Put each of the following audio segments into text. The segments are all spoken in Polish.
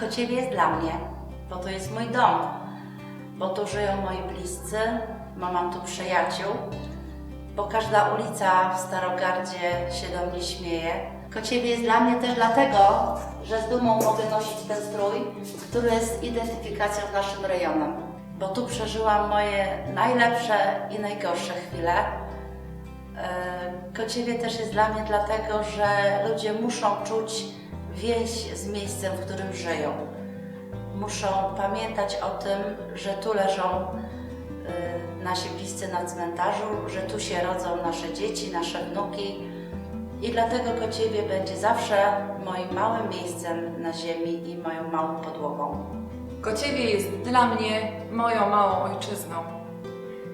Kociewie jest dla mnie, bo to jest mój dom, bo tu żyją moi bliscy, bo mam tu przyjaciół, bo każda ulica w Starogardzie się do mnie śmieje. Kociewie jest dla mnie też dlatego, że z dumą mogę nosić ten strój, który jest identyfikacją z naszym rejonem, bo tu przeżyłam moje najlepsze i najgorsze chwile. E, Kociewie też jest dla mnie dlatego, że ludzie muszą czuć więź z miejscem, w którym żyją. Muszą pamiętać o tym, że tu leżą y, nasi bliscy na cmentarzu, że tu się rodzą nasze dzieci, nasze wnuki. I dlatego Kociewie będzie zawsze moim małym miejscem na ziemi i moją małą podłogą. Kociewie jest dla mnie moją małą ojczyzną.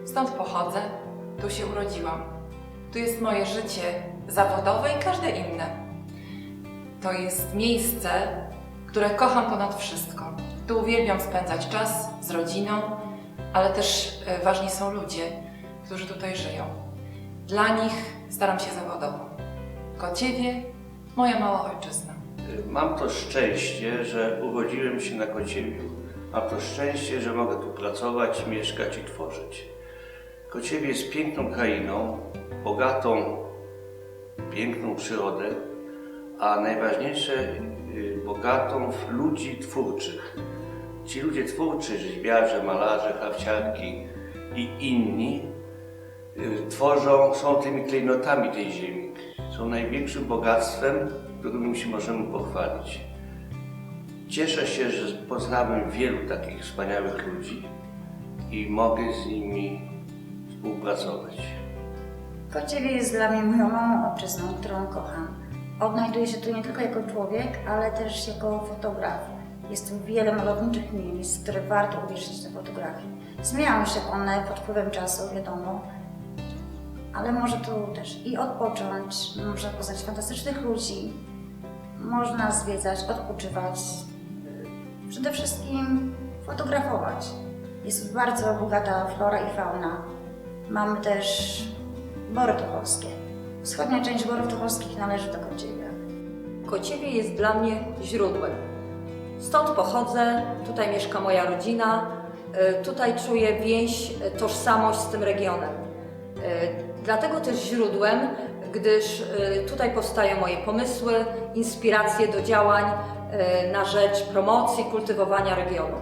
Stąd pochodzę, tu się urodziłam. Tu jest moje życie zawodowe i każde inne. To jest miejsce, które kocham ponad wszystko. Tu uwielbiam spędzać czas z rodziną, ale też e, ważni są ludzie, którzy tutaj żyją. Dla nich staram się zawodowo. Kociewie, moja mała ojczyzna. Mam to szczęście, że urodziłem się na Kociewiu. Mam to szczęście, że mogę tu pracować, mieszkać i tworzyć. Kociewie jest piękną krainą, bogatą, piękną przyrodę, a najważniejsze, y, bogatą w ludzi twórczych. Ci ludzie twórczy, rzeźbiarze, malarze, hawciarki i inni y, tworzą, są tymi klejnotami tej ziemi. Są największym bogactwem, którym się możemy pochwalić. Cieszę się, że poznałem wielu takich wspaniałych ludzi i mogę z nimi współpracować. Kociewie jest dla mnie moją małą ojczyzną, którą kocham. Odnajduję się tu nie tylko jako człowiek, ale też jako fotograf. Jest tu wiele malowniczych miejsc, które warto uwierzyć na fotografii. Zmieniają się one pod wpływem czasu, wiadomo, ale może tu też i odpocząć, można poznać fantastycznych ludzi, można zwiedzać, odpoczywać, przede wszystkim fotografować. Jest bardzo bogata flora i fauna. Mamy też Bory Tucholskie. Wschodnia część Borów Tucholskich należy do Kociewie. Kociewie jest dla mnie źródłem. Stąd pochodzę, tutaj mieszka moja rodzina, y, tutaj czuję więź, y, tożsamość z tym regionem. Y, Dlatego też źródłem, gdyż tutaj powstają moje pomysły, inspiracje do działań na rzecz promocji, kultywowania regionu.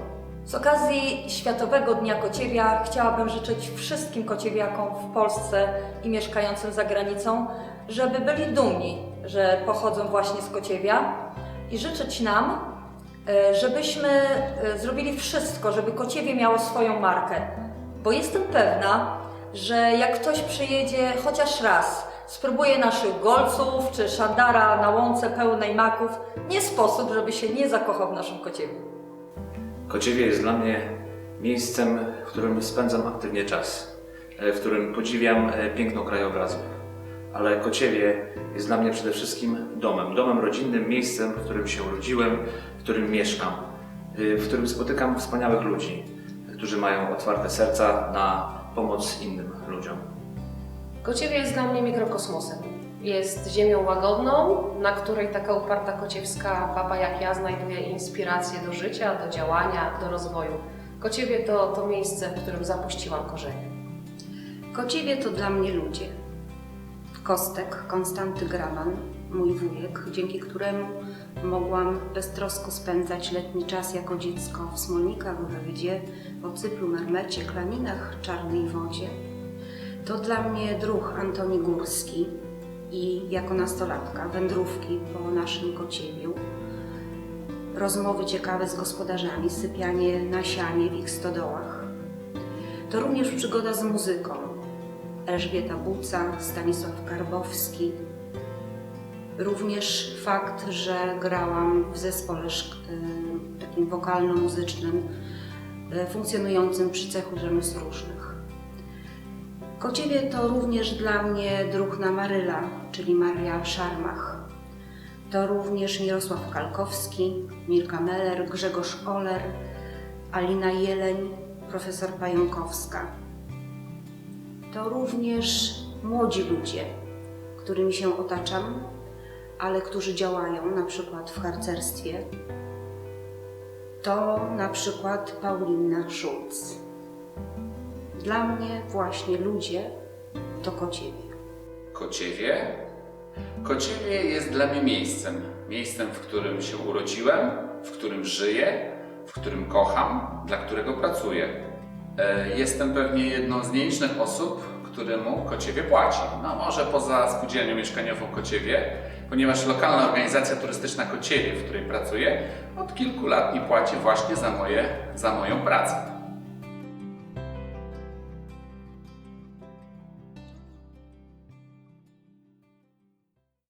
Z okazji Światowego Dnia Kociewia chciałabym życzyć wszystkim kociewiakom w Polsce i mieszkającym za granicą, żeby byli dumni, że pochodzą właśnie z Kociewia i życzyć nam, e, żebyśmy e, zrobili wszystko, żeby Kociewie miało swoją markę. Bo jestem pewna, że jak ktoś przyjedzie chociaż raz, spróbuje naszych golców czy szandara na łące pełnej maków, nie sposób, żeby się nie zakochał w naszym Kociewiu. Kociewie jest dla mnie miejscem, w którym spędzam aktywnie czas, e, w którym podziwiam e, piękno krajobrazów. Ale Kociewie jest dla mnie przede wszystkim domem, domem rodzinnym, miejscem, w którym się urodziłem, w którym mieszkam, e, w którym spotykam wspaniałych ludzi, którzy mają otwarte serca na pomoc innym ludziom. Kociewie jest dla mnie mikrokosmosem. Jest ziemią łagodną, na której taka uparta kociewska baba jak ja znajduje inspirację do życia, do działania, do rozwoju. Kociewie to, to miejsce, w którym zapuściłam korzenie. Kociewie to dla mnie ludzie. Kostek Konstanty Graban, mój wujek, dzięki któremu mogłam beztrosko spędzać letni czas jako dziecko w Smolnikach, w Rydzie, Ocyplu, Mermecie, Klaninach, Czarnej Wodzie. To dla mnie druh Antoni Górski i jako nastolatka wędrówki po naszym Kociewiu, rozmowy ciekawe z gospodarzami, sypianie na sianie w ich stodołach. To również przygoda z muzyką. Elżbieta Buca, Stanisław Karbowski. Również fakt, że grałam w zespole y, takim wokalno-muzycznym y, funkcjonującym przy cechu rzemiosł różnych. Kociewie to również dla mnie druhna Maryla, czyli Maria Szarmach. To również Mirosław Kalkowski, Milka Meller, Grzegorz Oler, Alina Jeleń, profesor Pająkowska. To również młodzi ludzie, którymi się otaczam, ale którzy działają na przykład w harcerstwie. to na przykład Paulina Schulz. Dla mnie właśnie ludzie to Kociewie. Kociewie? Kociewie jest dla mnie miejscem. Miejscem, w którym się urodziłem, w którym żyję, w którym kocham, dla którego pracuję. E, Jestem pewnie jedną z nielicznych osób, któremu Kociewie płaci. No może poza spółdzielnią mieszkaniową Kociewie, ponieważ lokalna organizacja turystyczna Kociewie, w której pracuję, od kilku lat mi płaci właśnie za, moje, za moją pracę.